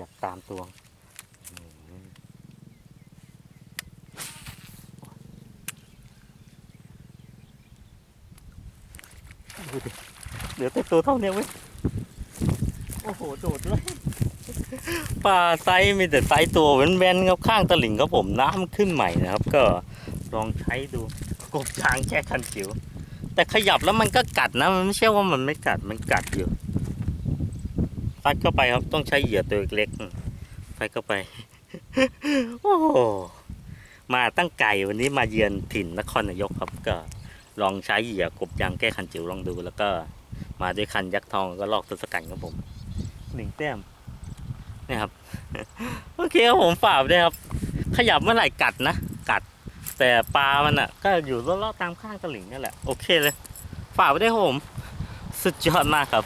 ยับตามตัวเหลือแต่ตัวเท่านี้เว้ย โอ้โห โดดด้วยปลาไซส์มีแต่ไซส์ตัวแว่นๆครับข้างตลิ่งครับผมน้ำขึ้นใหม่นะครับ ก็ลองใช้ดูกบยางแค่คันจิ๋วแต่ขยับแล้วมันก็กัดนะ มันไม่ใช่ว่ามันไม่กัดมันกัดอยู่ ฟัดเข้าไปครับต้องใช้เหยื่อตัวเล็กฟัดเข้าไป โอ้มาตั้งไก่วันนี้มาเยือนถิ่นนครนายกครับก็ลองใช้เหยื่อกบยางแก้คันจิ๋วลองดู แล้วก็มาด้วยคันยักษ์ทองก็ลอกทศกัณฐ์ครับผมหนึ่งแต้มนี่ครับ โอเคครับผมฝากด้วยครับ ขยับเมื่อไหร่กัดนะกัด แต่ปลามันอะ ก็อยู่รอบๆตามข้างตลิ่งนั่นแหละโอเคเลย ฝากไว้ด้วยครับผม สุดยอดมากครับ